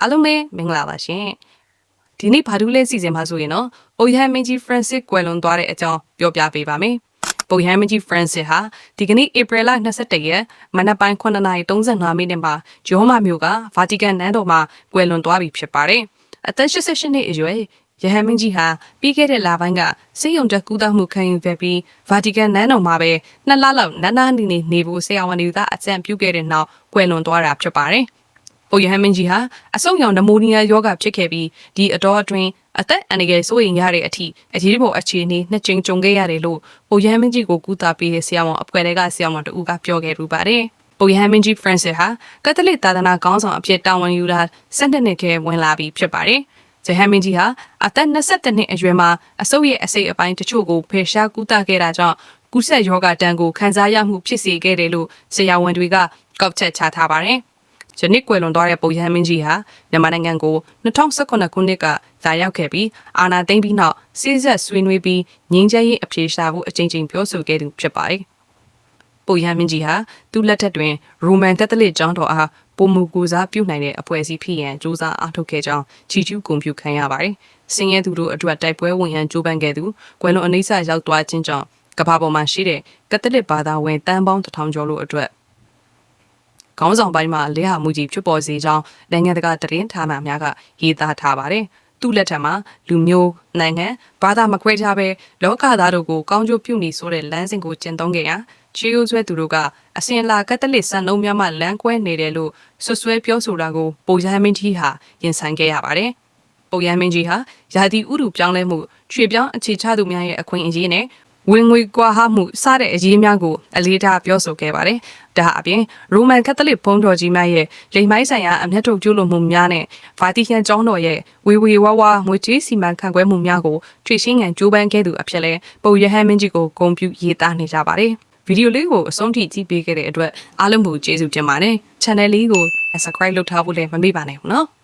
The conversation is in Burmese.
အားလုံးပဲမင်္ဂလာပါရှင်ဒီနေ့ဘာလို့လဲစီစဉ်မှာဆိုရင်တော့ပုပ်ရဟန်းမင်းကြီး Francis ကွယ်လွန်သွားတဲ့အကြောင်းပြောပြပေးပါမယ်ပုပ်ရဟန်းမင်းကြီး Francis ဟာဒီကနေ့ဧပြီလ22ရက်မနက်ပိုင်း9:35မိနစ်မှာဂျောမာမြို့က Vatican နန်းတော်မှာကွယ်လွန်သွားပြီဖြစ်ပါတယ်အသက်88နှစ်အရွယ်ရဟန်းမင်းကြီးဟာပြီးခဲ့တဲ့လပိုင်းကစေယုံတက်ကူးတောက်မှုခံယူခဲ့ပြီး Vatican နန်းတော်မှာပဲနှစ်လလောက်နန်းနာနေနေနေဖို့ဆရာဝန်တွေက အကြံပြုခဲ့တဲ့နောက်ကွယ်လွန်သွားတာဖြစ်ပါတယ်။ ပုပ်ယဟန်မင်းကြီးဟာအဆုတ်ရောင်နမိုနီးယားယောဂဖြစ်ခဲ့ပြီးဒီအတော်အတွင်းအသက်အန္တရာယ်စိုးရိမ်ရတဲ့အထိအရေးပေါ်အခြေအနေနှစ်ကြိမ်ကြုံခဲ့ရတယ်လို့ပုပ်ယဟန်မင်းကြီးကိုကူတာပေးတဲ့ဆရာဝန်အဖွဲ့တွေကဆရာဝန်တို့ကပြောခဲ့ရပါတယ်။ပုပ်ယဟန်မင်းကြီး Francis ဟာကက်သလစ်သာသနာခေါင်းဆောင်အဖြစ်တာဝန်ယူတာ၁၂နှစ်ထဲဝင်လာပြီးဖြစ်ပါတယ်။ဂျဟန်မင်းကြီးဟာအသက်22နှစ်အရွယ်မှာအဆုတ်ရဲ့အစိတ်အပိုင်းတချို့ကိုဖယ်ရှားကူတာခဲ့တာကြောင့်ကူးစက်ယောဂတန်ကိုခံစားရမှုဖြစ်စေခဲ့တယ်လို့ဆရာဝန်တွေကကောက်ချက်ချထားပါတယ်။ ယနေ့ကွယ်လွန်သွားတဲ့ပုပ်ရဟန်းမင်းကြီးဟာမြန်မာနိုင်ငံကို2019ခုနှစ်ကလာရောက်ခဲ့ပြီးအာဏာသိမ်းပြီးနောက်စီးဆက်ဆွေးနွေးပြီးငြိမ်းချမ်းရေးအပြေရှားဖို့အကြိမ်ကြိမ်ပြောဆိုခဲ့သူဖြစ်ပါတယ်။ပုပ်ရဟန်းမင်းကြီးဟာသူ့လက်ထက်တွင်ရိုမန်ကက်သလစ်ကျောင်းတော်အားပုံမူကူစားပြုနိုင်တဲ့အဖွဲ့အစည်းဖြစ်ရန်စူးစမ်းအားထုတ်ခဲ့ကြောင်းချီကျူးဂုဏ်ပြုခံရပါတယ်။စင်ရဲသူတို့အတွက်တိုက်ပွဲဝင်ရန်ကြိုးပမ်းခဲ့သူကွယ်လွန်အနိစ္စရောက်သွားခြင်းကြောင့်ကမ္ဘာပေါ်မှာရှိတဲ့ကက်သလစ်ဘာသာဝင်တန်ပေါင်းတစ်ထောင်ကျော်လို့အတွက် ခေါင်းဆောင်ပိုင်းမှာလက်ဟာမှုကြီးဖြစ်ပေါ်စေကြောင်းနိုင်ငံတကာသတင်းဌာနများကရေးသားထားပါတယ်။သူ့လက်ထက်မှာလူမျိုးနိုင်ငံဘာသာမခွဲခြားဘဲလောကသားတို့ကိုကောင်းကျိုးပြုနေဆိုတဲ့လမ်းစဉ်ကိုကျင့်သုံးခဲ့ရာချီယိုဆွဲသူတို့ကအစင်လာကက်သလစ်စံနှုန်းများမှလမ်းကွဲနေတယ်လို့ဆွဆွဲပြောဆိုတာကိုပုံရဟမင်းကြီးဟာရင်ဆိုင်ခဲ့ရပါတယ်။ပုံရဟမင်းကြီးဟာယာတီဥရုပြောင်းလဲမှုရွှေပြောင်းအခြေချသူများရဲ့အခွင့်အရေးနဲ့ ဝင်ငွေကွာဟမှုစတဲ့အရေးများကိုအလေးထားပြောဆိုခဲ့ပါတယ်။ဒါအပြင်ရိုမန်ကက်သလစ်ဘုန်းတော်ကြီးများရဲ့လိမ်မိုင်းဆိုင်ရာအမျက်ထုတ်ကျူးလွန်မှုများနဲ့ဗာတီကန်ကျောင်းတော်ရဲ့ဝေဝေဝါဝါငွေကြေးစီမံခန့်ခွဲမှုများကိုထွေရှင်းငံကြိုးပမ်းခဲ့သူအဖြစ်လဲပုံရဟန်းမင်းကြီးကိုဂုဏ်ပြုရေးသားနေကြပါတယ်။ဗီဒီယိုလေးကိုအဆုံးထိကြည့်ပေးခဲ့တဲ့အတွက်အားလုံးကိုကျေးဇူးတင်ပါတယ်။ channel လေးကို subscribe လုပ်ထားဖို့လည်းမမေ့ပါနဲ့ဘူးနော်။